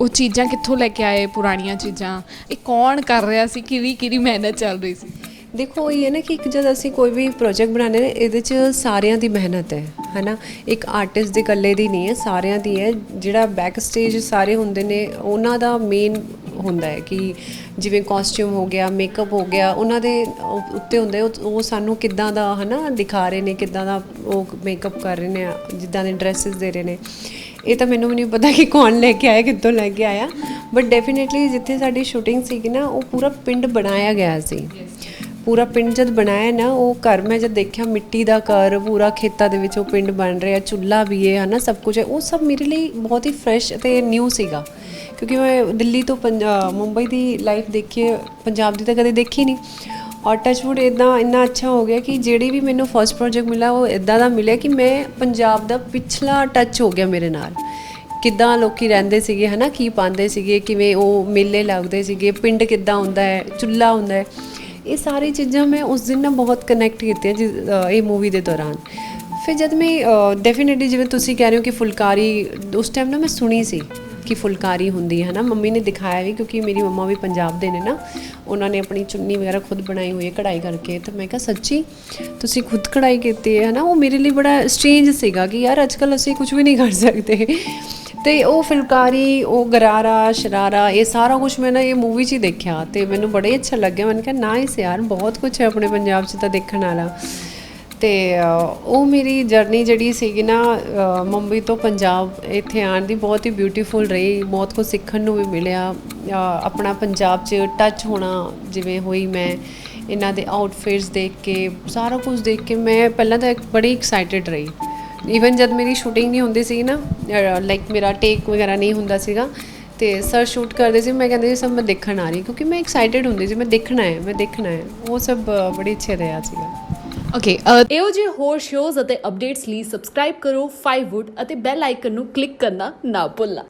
ਉਹ ਚੀਜ਼ਾਂ ਕਿੱਥੋਂ ਲੈ ਕੇ ਆਏ, ਪੁਰਾਣੀਆਂ ਚੀਜ਼ਾਂ? ਇਹ ਕੌਣ ਕਰ ਰਿਹਾ ਸੀ? ਕਿਹਦੀ ਕਿਹਦੀ ਮਿਹਨਤ ਚੱਲ ਰਹੀ ਸੀ? ਦੇਖੋ ਇਹ ਹੈ ਨਾ ਕਿ ਇੱਕ ਜਦ ਅਸੀਂ ਕੋਈ ਵੀ ਪ੍ਰੋਜੈਕਟ ਬਣਾਉਂਦੇ ਨੇ ਇਹਦੇ 'ਚ ਸਾਰਿਆਂ ਦੀ ਮਿਹਨਤ ਹੈ, ਹੈਨਾ? ਇੱਕ ਆਰਟਿਸਟ ਦੇ ਇਕੱਲੇ ਦੀ ਨਹੀਂ ਹੈ, ਸਾਰਿਆਂ ਦੀ ਹੈ। ਜਿਹੜਾ ਬੈਕ ਸਟੇਜ ਸਾਰੇ ਹੁੰਦੇ ਨੇ, ਉਹਨਾਂ ਦਾ ਮੇਨ ਹੁੰਦਾ ਹੈ ਕਿ ਜਿਵੇਂ ਕਾਸਟਿਊਮ ਹੋ ਗਿਆ ਮੇਕਅਪ ਹੋ ਗਿਆ, ਉਹਨਾਂ ਦੇ ਉੱਤੇ ਹੁੰਦਾ ਉਹ ਉਹ ਸਾਨੂੰ ਕਿੱਦਾਂ ਦਾ ਹਨਾ ਦਿਖਾ ਰਹੇ ਨੇ, ਕਿੱਦਾਂ ਦਾ ਉਹ ਮੇਕਅਪ ਕਰ ਰਹੇ ਨੇ, ਜਿੱਦਾਂ ਦੇ ਡਰੈਸਸ ਦੇ ਰਹੇ ਨੇ। ਇਹ ਤਾਂ ਮੈਨੂੰ ਵੀ ਨਹੀਂ ਪਤਾ ਕਿ ਕੌਣ ਲੈ ਕੇ ਆਇਆ, ਕਿੱਥੋਂ ਲੈ ਕੇ ਆਇਆ। ਬਟ ਡੈਫੀਨਿਟਲੀ ਜਿੱਥੇ ਸਾਡੀ ਸ਼ੂਟਿੰਗ ਸੀਗੀ ਨਾ, ਉਹ ਪੂਰਾ ਪਿੰਡ ਬਣਾਇਆ ਗਿਆ ਸੀ। ਪੂਰਾ ਪਿੰਡ ਜਦ ਬਣਾਇਆ ਨਾ, ਉਹ ਘਰ ਮੈਂ ਜਦ ਦੇਖਿਆ ਮਿੱਟੀ ਦਾ ਘਰ, ਪੂਰਾ ਖੇਤਾਂ ਦੇ ਵਿੱਚ ਉਹ ਪਿੰਡ ਬਣ ਰਿਹਾ, ਚੁੱਲ੍ਹਾ ਵੀ ਹੈ ਹਨਾ, ਸਭ ਕੁਝ ਹੈ। ਉਹ ਸਭ ਮੇਰੇ ਲਈ ਬਹੁਤ ਹੀ ਫਰੈਸ਼ ਅਤੇ ਨਿਊ ਸੀਗਾ। ਕਿਉਂਕਿ ਮੈਂ ਦਿੱਲੀ ਤੋਂ ਪੰਜਾ ਮੁੰਬਈ ਦੀ ਲਾਈਫ ਦੇਖੀ, ਪੰਜਾਬ ਦੀ ਤਾਂ ਕਦੇ ਦੇਖੀ ਨਹੀਂ। ਔਰ ਟੱਚਵੁੱਡ ਇਦਾਂ ਇੰਨਾ ਅੱਛਾ ਹੋ ਗਿਆ ਕਿ ਜਿਹੜੀ ਵੀ ਮੈਨੂੰ ਫਰਸਟ ਪ੍ਰੋਜੈਕਟ ਮਿਲਾ ਉਹ ਇਦਾਂ ਦਾ ਮਿਲਿਆ ਕਿ ਮੈਂ ਪੰਜਾਬ ਦਾ ਪਿਛਲਾ ਟੱਚ ਹੋ ਗਿਆ ਮੇਰੇ ਨਾਲ। ਕਿੱਦਾਂ ਲੋਕੀ ਰਹਿੰਦੇ ਸੀਗੇ, ਹਨਾ, ਕੀ ਪਾਉਂਦੇ ਸੀਗੇ, ਕਿਵੇਂ ਉਹ ਮੇਲੇ ਲੱਗਦੇ ਸੀਗੇ, ਪਿੰਡ ਕਿੱਦਾਂ ਹੁੰਦਾ ਹੈ, ਚੁੱਲ੍ਹਾ ਹੁੰਦਾ ਹੈ। ਇਹ ਸਾਰੀ ਚੀਜ਼ਾਂ ਮੈਂ ਉਸ ਦਿਨ ਨਾ ਬਹੁਤ ਕਨੈਕਟ ਕੀਤੀਆਂ ਜਿਸ- ਇਹ ਮੂਵੀ ਦੇ ਦੌਰਾਨ। ਫਿਰ ਜਦ ਮੈਂ ਡੈਫੀਨਿਟਲੀ ਜਿਵੇਂ ਤੁਸੀਂ ਕਹਿ ਰਹੇ ਹੋ ਕਿ ਫੁਲਕਾਰੀ, ਉਸ ਟਾਈਮ ਨਾ ਮੈਂ ਸੁਣੀ ਸੀ ਕਿ ਫੁਲਕਾਰੀ ਹੁੰਦੀ ਹੈ ਨਾ ਮੰਮੀ ਨੇ ਦਿਖਾਇਆ ਵੀ ਕਿਉਂਕਿ ਮੇਰੀ ਮੰਮਾ ਵੀ ਪੰਜਾਬ ਦੇ ਨੇ ਨਾ, ਉਹਨਾਂ ਨੇ ਆਪਣੀ ਚੁੰਨੀ ਵਗੈਰਾ ਖੁਦ ਬਣਾਈ ਹੋਈ ਹੈ ਕਢਾਈ ਕਰਕੇ। ਤਾਂ ਮੈਂ ਕਿਹਾ, ਸੱਚੀ? ਤੁਸੀਂ ਖੁਦ ਕਢਾਈ ਕੀਤੀ ਹੈ ਨਾ ਉਹ ਮੇਰੇ ਲਈ ਬੜਾ ਸਟ੍ਰੇਂਜ ਸੀਗਾ ਕਿ ਯਾਰ ਅੱਜ ਅੱਜਕੱਲ ਅਸੀਂ ਕੁਝ ਵੀ ਨਹੀਂ ਕਰ ਸਕਦੇ। ਤੇ ਉਹ ਫੁਲਕਾਰੀ, ਉਹ ਗਰਾਰਾ, ਸ਼ਰਾਰਾ, ਇਹ ਸਾਰਾ ਕੁਝ ਮੈਂ ਨਾ ਇਹ ਮੂਵੀ 'ਚ ਹੀ ਦੇਖਿਆ ਤੇ ਮੈਨੂੰ ਬੜੇ ਅੱਛਾ ਲੱਗਿਆ। ਮੈਨੂੰ ਕਿਹਾ ਨਾ ਨਾਈਸ ਯਾਰ, ਬਹੁਤ ਕੁਝ ਹੈ ਆਪਣੇ ਪੰਜਾਬ 'ਚ ਤਾਂ ਦੇਖਣ ਵਾਲਾ। ਤੇ ਉਹ ਮੇਰੀ ਜਰਨੀ ਜਿਹੜੀ ਸੀਗੀ ਨਾ ਮੁੰਬਈ ਤੋਂ ਪੰਜਾਬ ਇੱਥੇ ਆਉਣ ਦੀ ਬਹੁਤ ਹੀ ਬਿਊਟੀਫੁਲ ਰਹੀ। ਬਹੁਤ ਕੁਝ ਸਿੱਖਣ ਨੂੰ ਵੀ ਮਿਲਿਆ। ਆਪਣਾ ਪੰਜਾਬ 'ਚ ਟੱਚ ਹੋਣਾ ਜਿਵੇਂ ਹੋਈ ਮੈਂ, ਇਹਨਾਂ ਦੇ ਆਊਟਫਿਟਸ ਦੇਖ ਕੇ, ਸਾਰਾ ਕੁਝ ਦੇਖ ਕੇ ਮੈਂ ਪਹਿਲਾਂ ਤਾਂ ਬੜੀ ਐਕਸਾਈਟਿਡ ਰਹੀ। ਈਵਨ ਜਦ ਮੇਰੀ ਸ਼ੂਟਿੰਗ ਨਹੀਂ ਹੁੰਦੀ ਸੀ ਨਾ ਲਾਈਕ ਮੇਰਾ ਟੇਕ ਵਗੈਰਾ ਨਹੀਂ ਹੁੰਦਾ ਸੀਗਾ, ਤੇ ਸਰ ਸ਼ੂਟ ਕਰਦੇ ਸੀ, ਮੈਂ ਕਹਿੰਦੀ ਸੀ ਸਭ ਮੈਂ ਦੇਖਣ ਆ ਰਹੀ ਕਿਉਂਕਿ ਮੈਂ ਐਕਸਾਈਟਿਡ ਹੁੰਦੀ ਸੀ, ਮੈਂ ਦੇਖਣਾ ਹੈ ਮੈਂ ਦੇਖਣਾ ਹੈ ਉਹ ਸਭ ਬੜੀ ਅੱਛੇ ਰਿਹਾ ਸੀਗਾ। ਓਕੇ ਇਹੋ ਜਿਹੇ ਹੋਰ ਸ਼ੋਜ਼ ਅਤੇ ਅਪਡੇਟਸ ਲਈ ਸਬਸਕ੍ਰਾਈਬ ਕਰੋ 5wood ਅਤੇ ਬੈਲ ਆਈਕਨ ਨੂੰ ਕਲਿੱਕ ਕਰਨਾ ਨਾ ਭੁੱਲਣਾ।